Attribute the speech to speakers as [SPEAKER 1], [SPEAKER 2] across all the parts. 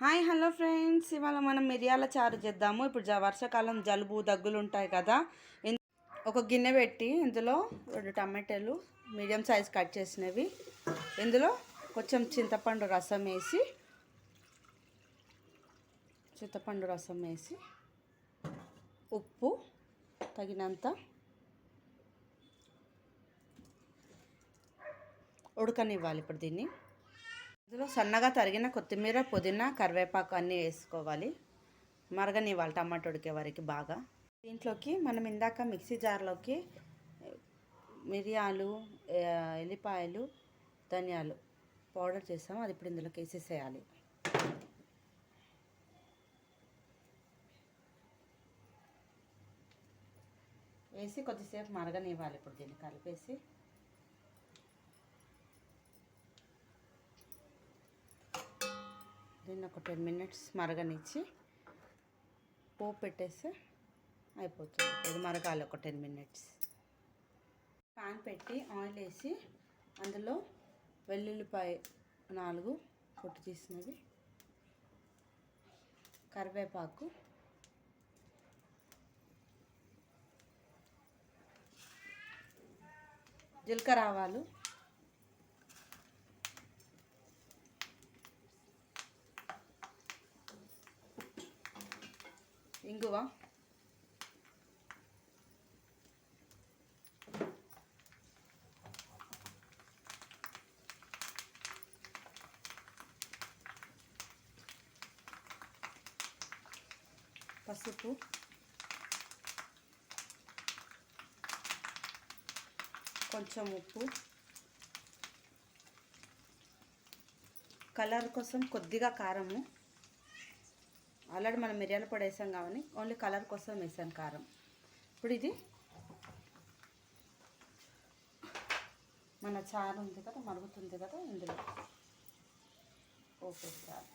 [SPEAKER 1] Hi hello friends. ఇవాళ మనం మిరియాల చారు చేద్దాము. ఇప్పుడు వర్షాకాలం జలుబు దగ్గులు ఉంటాయి కదా. ఒక గిన్నె పెట్టి ఇందులో రెండు టమాటాలు మీడియం సైజ్ కట్ చేసినవి. ఇందులో కొంచెం చింతపండు రసం వేసి చింతపండు రసం వేసి ఉప్పు తగినంత ఉడకనివ్వాలి ఇప్పుడు దీన్ని. ఇందులో సన్నగా తరిగిన కొత్తిమీర పుదీనా కరివేపాకు అన్నీ వేసుకోవాలి. మరగనివ్వాలి టమాటో ఉడికే వరకు బాగా. దీంట్లోకి మనం ఇందాక మిక్సీ జార్లోకి మిరియాలు ఎల్లిపాయలు ధనియాలు పౌడర్ చేసాము అది ఇప్పుడు ఇందులోకి వేసేసేయాలి. వేసి కొద్దిసేపు మరగనివ్వాలి ఇప్పుడు దీన్ని కలిపేసి. దీన్ని ఒక టెన్ మినిట్స్ మరగనిచ్చి పోపు పెట్టేస్తే అయిపోతుంది. ఇది మరగాలి ఒక టెన్ మినిట్స్. పాన్ పెట్టి ఆయిల్ వేసి అందులో వెల్లుల్లిపాయ నాలుగు పొట్టు తీసినవి కరివేపాకు జీలకర్ర ఆవాలు ఇంగువ. పసుపు. కొంచెం ఉప్పు. కలర్ కోసం కొద్దిగా కారము. ఆల్రెడీ మనం మిరియాల పొడి వేసాం కాబట్టి ఓన్లీ కలర్ కోసం వేసాం కారం. ఇప్పుడు ఇది మన చారు ఉంది కదా మరుగుతుంది కదా ఇందులో. ఓకే చారు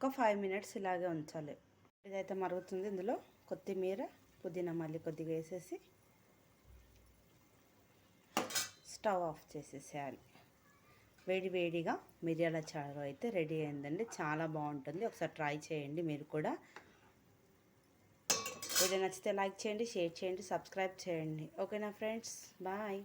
[SPEAKER 1] ఒక ఫైవ్ మినిట్స్ ఇలాగే ఉంచాలి. ఇదైతే మరుగుతుంది ఇందులో కొత్తిమీర పుదీనా మళ్ళీ కొద్దిగా వేసేసి స్టవ్ ఆఫ్ చేసేసేయాలి. వేడి వేడిగా మిరియాల చారు అయితే రెడీ అయిందండి. చాలా బాగుంటుంది. ఒకసారి ట్రై చేయండి మీరు కూడా. వీడియో నచ్చితే లైక్ చేయండి షేర్ చేయండి సబ్స్క్రైబ్ చేయండి. ఓకేనా ఫ్రెండ్స్? బాయ్.